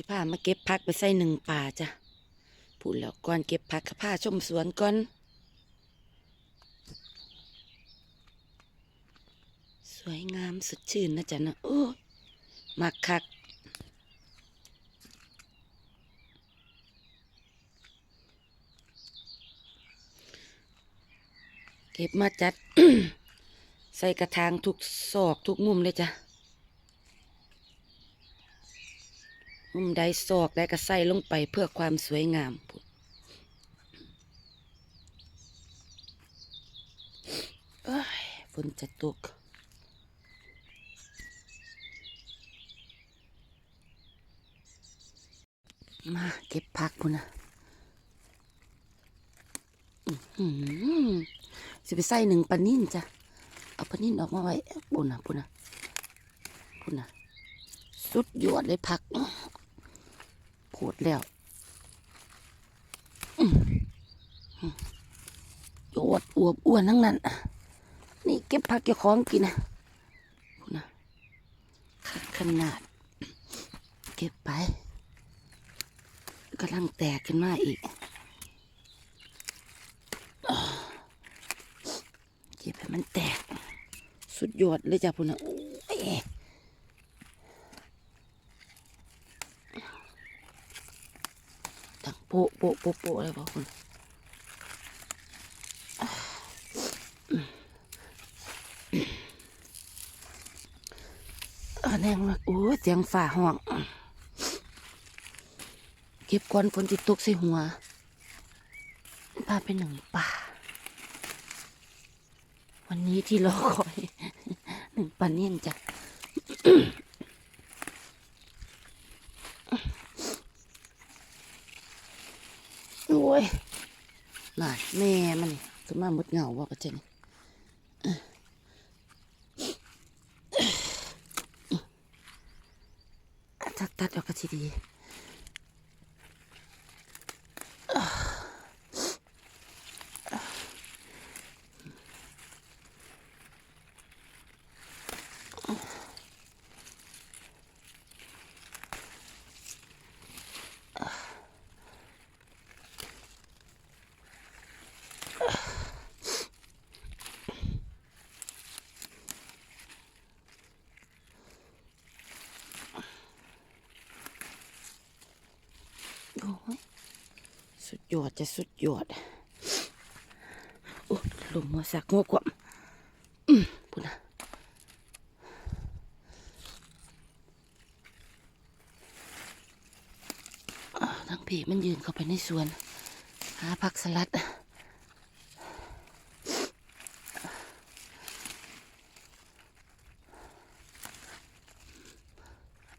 สิพามาเก็บพักไปใส่หนึ่งป่าจ้ะพูดแล้วก่อนเก็บพักก็พาชมสวนก่อน สวยงามสดชื่นนะจ๊ะนะโอ้มักคักเก็บมาจัด ใส่กระถางทุกซอกทุกมุมเลยจ้ะ มุมใดซอกใดก็ใส่ลงไปเพื่อความสวยงามพุ่นเอ้ยฝนจะตกมาเก็บผักพุ่นนะอื้อหือสิไปใส่หนึ่งปนิ่นจ้ะ เอาปนิ่นออกมาไว้ปุ่นนะปุ่นนะปุ่นนะสุดยอดเลยผัก โพดแล้วอื้อหือยดอวบอ้วนทั้งนั้น นี่เก็บผักเก็บของกินนะปุ่นะขนาด เก็บไปกำลังแตกขึ้นมาอีกเก็บให้มันแตก สุดยอดเลยจ้ะพุ่นนะ โอ้ยตั้งโปะโปะโปะโปะเลยบอกคุณเออแน่มากโอ้เสียงฝ่าห้อง เก็บก้อนฝนติดตกใส่หัวพาไปหนึ่งป่า วันนี้ที่รอคอย หนึ่งป่าเนียจ้ะ โอ้ยน่าแม่มันนี่ขึ้นมาหมดเหงาว่าปะเจนตัดตัดออกก็ทีดี สุดยอดจะสุดยอดโอ้ลมมาสักงัวกวมอืมปุ่นนะทั้งผีมันยืนเข้าไปในสวน หาผักสลัด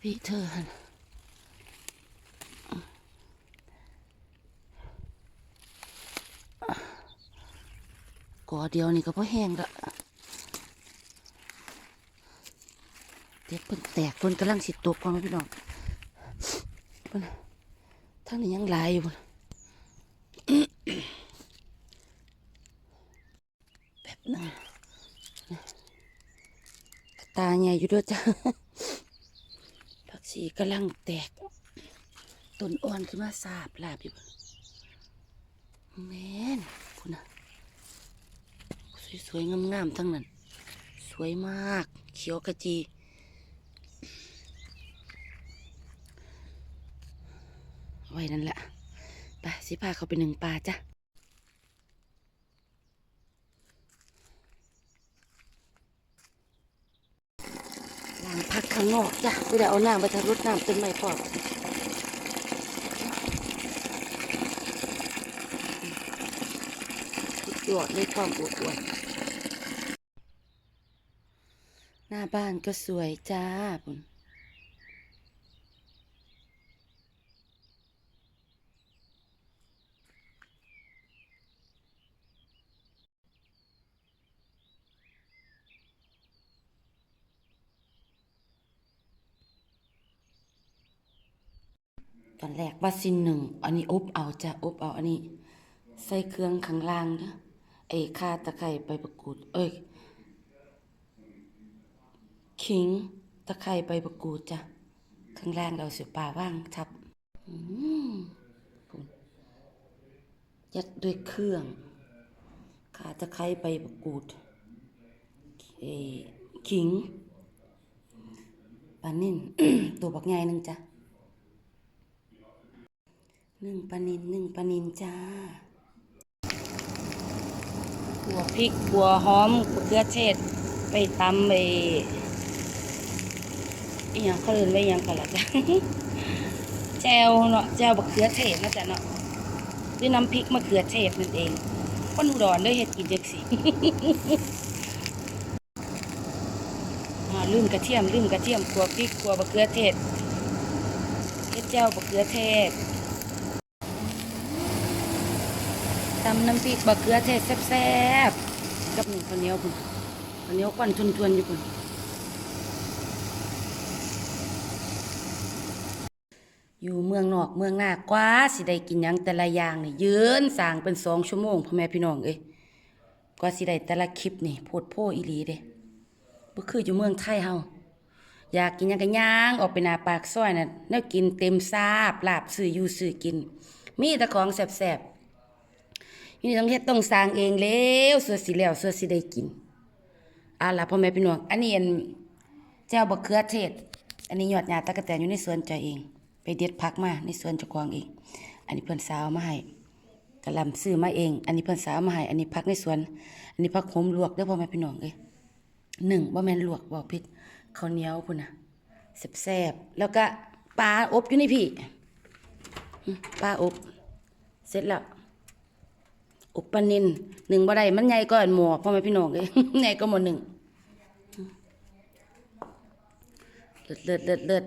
พี่เธอหัน เดียวนี่ก็พอแห้งละเด็กเพิ่นแตกเพิ่นกำลังสิตกพอไหมพี่น้องเพิ่นทั้งนี้ยังลายอยู่พุ่นแบบนึงตาใหญ่อยู่ด้วยจ้ะผักชีกำลังแตกต้นอ่อนขึ้นมาสาบลาบอยู่แม่นพุ่นนะ สวยๆงามๆทั้งนั้น สวยมาก เขียวกระจีไว้นั่นแหละไปสิพาเขาไปหนึ่งปลาจ้ะล้างพักข้างนอกจ้ะไม่ได้เอาน้ำไปทะลุน้ำเต้นไม้พอสุ ยอดเลยความอวบอวนหน้าบ้านก็สวยจ้าพุ่นตอนแรกว่าสินหนึ่ง อันนี้อบเอาจ้ะอบเอาอันนี้ ใส่เครื่องข้างล่างเด้อ ไอ้ข่าตะไคร้ใบประกูด เอ้ยขิงตะไคร้ใบประกูดจ้ะข้างล่างเราเสือป่าว่างทับอืมยัดด้วยเครื่องขาตะไคร้ใบมะกรูดเอ่อขิงปลานิ่นตัวบักใหญ่หนึ่งจ้ะหนึ่งปลานินหนึ่งปลานินจ้า หัวพริกหัวหอมมะเขือเทศ ไปตำไปอีหยังเขาเรียนไว้ยังกันละจ้ะแจวเนาะแจวบักเขือเทศนะจ๊ะเนาะด้วยน้ำพริกมะเขือเทศนั่นเองคนอุดรได้เฮ็ดกินจังสิลืมกระเทียมลืมกระเทียมขัวพริกขัวบะเขือเทศเฮ็ดเจ้าบะเขือเทศ ตำน้ำพริกบะเขือเทศแซ่บๆกับหนึ่งข้าวเหนียวพุ่นข้าวเหนียวควันทวนๆอยู่พุ่นอยู่เมืองนอกเมืองหน้ากว่าสิได้กินหยังแต่ละอย่างนี่ยืนสร้างเป็นสองชั่วโมงพ่อแม่พี่น้องเอ้ยกว่าสิได้แต่ละคลิปนี่โพดโพอีหลีเด้บ่คืออยู่เมืองไทยเฮาอยากกินหยังก็ย่างออกไปหน้าปากซอยน่ะแนวกินเต็มซาบลาบซื้ออยู่ซื้อกิน มีแต่ของแซ่บ ๆนี่ต้องเฮ็ดต้องสร้างเองแล้วสื้อสิแล้วสื้อสิได้กินอาล่ะพ่อแม่พี่น้องอันนี้อันแจ่วบักเขือเทศ อันนี้ยอดหญ้าตะกะแตนอยู่ในสวนเจ้าเอง ไปเด็ดผักมาในสวนเจ้าของเอง อันนี้เพิ่อนสาวมาให้กะลำซื้อมาเอง อันนี้เพิ่อนสาวมาให้อันนี้ผักในสวน อันนี้ผักโขมลวกเด้อพ่อแม่พี่น้องเอ้ยหนึ่งว่าแม่นลวกบอกผิดข้าวเหนียวพุ่นะแซ่บๆแล้วก็ปลาอบอยู่นี่พี่ปลาอบ เสร็จแล้ว อบปลานินหนึ่งบ่ได้มันใหญ่ก็อันหมอพ่อแม่พี่น้องเลยใหญ่ก็หมอหนึ่งเลิศเลิศเลิศเลิศ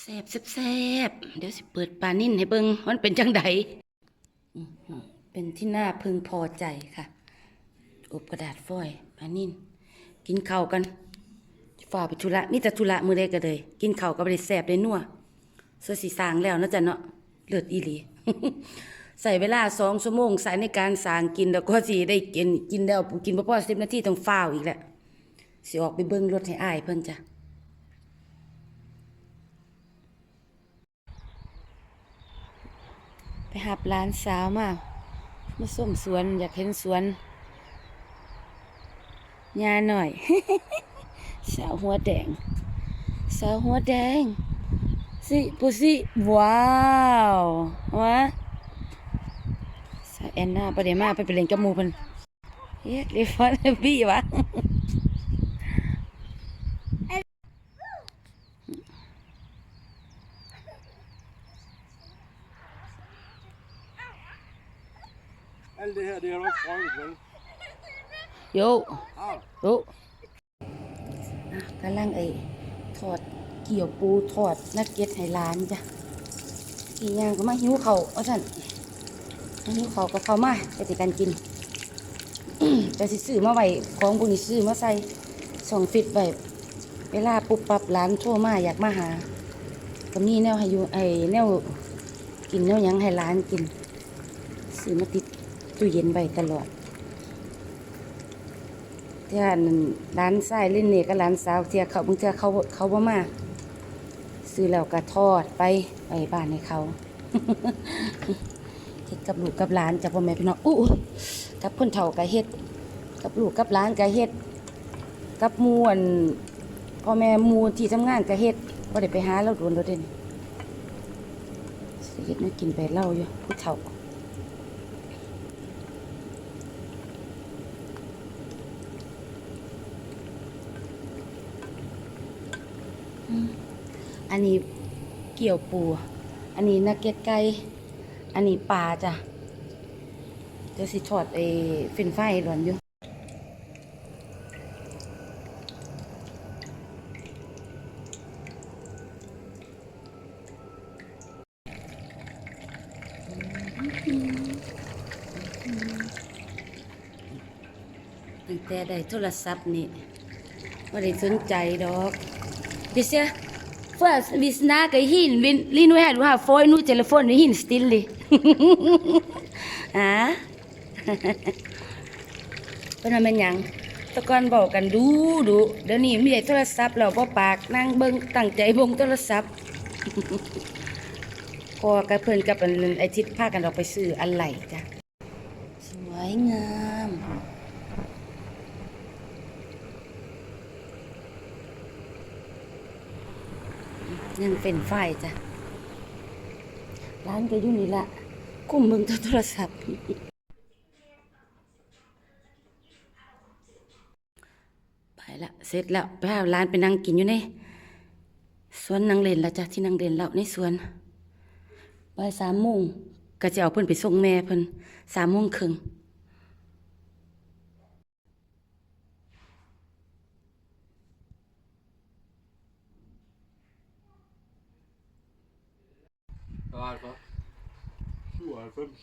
แซ่บแซ่บแซ่บเดี๋ยวสิเปิดปลานิ่นให้เบิงมันเป็นจังใดอื้อหือเป็นที่น่าพึงพอใจค่ะ อบกระดาษฟอยล์ปลานิ่นกินข้าวกัน ฝ่าไปธุระนี่แต่ธุระมือใดก็เลย กินข้าวก็บ่ได้แซ่บได้นัวเสื้อสีสางแล้วนาะจ๊ะเนาะเลือดอีหลีใส่เวลาสองชั่วโมงใส่ในการสางกินแล้วก็สิได้กินกินแล้วกินบ่พอสิบนาทีต้องฟ้าวอีกแหละสิออกไปเบิ่งรถให้อ้ายเพิ่นจ้ะไปหับหลานสาวมามาส้มสวนอยากเห็นสวนยาหน่อย สาวหัวแดง สาวหัวแดงสิปุสิว้าววะสาวแอนนาประเดี๋ยวมาไปไปเล่นกับหมูเพิ่นเฮ็ดเรียฟอนบี้วะ Alt det her, det กำลังไอ้ทอดเกี่ยวปูทอดนักเก็ตให้ร้านจ้ะอีกอย่างก็มาหิวเขาเอาสั่นมาหิวเขาก็เข้ามาไปติกันกินแต่สิซื้อมาไว้ของบุญซื้อมาใส่สองฟิตไว้เวลาปุบปับร้านโทรมาอยากมาหาก็มีแนวให้ยูไอแนวกินแนวยังให้ร้านกินซื้อมาติดตู้เย็นไว้ตลอด เที่ยนั่นร้านไส้เล่นเนี่ยก็ร้านสาวเที่ยเขาบางเที่ยเขาเขาบ่มาซื้อแล้วก็ทอดไปไปบ้านให้เขาเฮ็ดกับลูกกับหลานจ้ะพ่อแม่พี่น้องอู้กับคนเฒ่าก็เฮ็ด กับลูกกับหลานก็เฮ็ด กับหมู่อันพ่อแม่หมู่ที่ทำงานก็เฮ็ดบ่ได้ไปหาเราโดนเราเด่นสิเฮ็ดมากินไปเล่าอยู่ผู้เฒ่า อันนี้เกี่ยวปู อันนี้นักเก็ตไก่ อันนี้ปลาจ้ะเดี๋ยวสิทอดไอ้เฟนช์ฟรายร้อนอยู่ตั้งแต่ได้โทรศัพท์นี่ไม่ได้สนใจดอก Bisa First, vi snackar hin, vi, li nu här, du har får nu telefon, vi hin still. ah? เพิ่นว่าแม่นหยังแตะกอนบอกกันดูดูเดี๋ยวนี้มีแต่โทรศัพท์แล้วบ่ปากนั่งเบิ่งตั้งใจเบิ่งโทรศัพท์ พอกับเพิ่นกับอันไอทิศพากันออกไปซื้ออันไหลจ้ะสวยงาม ยังเป็นไฟจ้ะ ร้านก็อยู่นี่ละกุมมึงโทรศัพท์ไปละเสร็จแล้วไปหาร้านไปนั่งกินอยู่ในสวนนางเล่นล้วจ้ะที่นางเล่นแล้วในสวนบ่ายสามโมงก็จะเอาเพิ่นไปส่งแม่เพิ่นสามโมงครึ่ง Bye, folks.